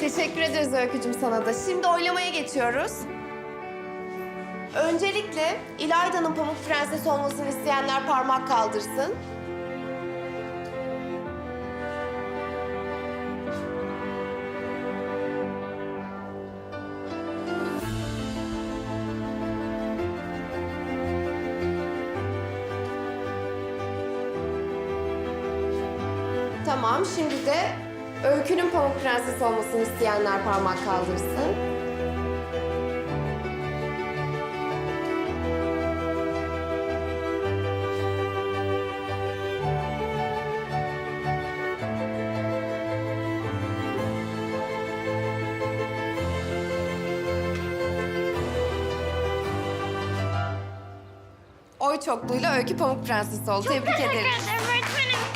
Teşekkür ederiz Öykücüm sana da. Şimdi oylamaya geçiyoruz. Öncelikle İlayda'nın Pamuk Prenses olmasını isteyenler parmak kaldırsın. Tamam, şimdi de Öykü'nün Pamuk Prenses olmasını isteyenler parmak kaldırsın. Oy çokluğuyla Öykü Pamuk Prenses oldu. Tebrik ederiz. ederim.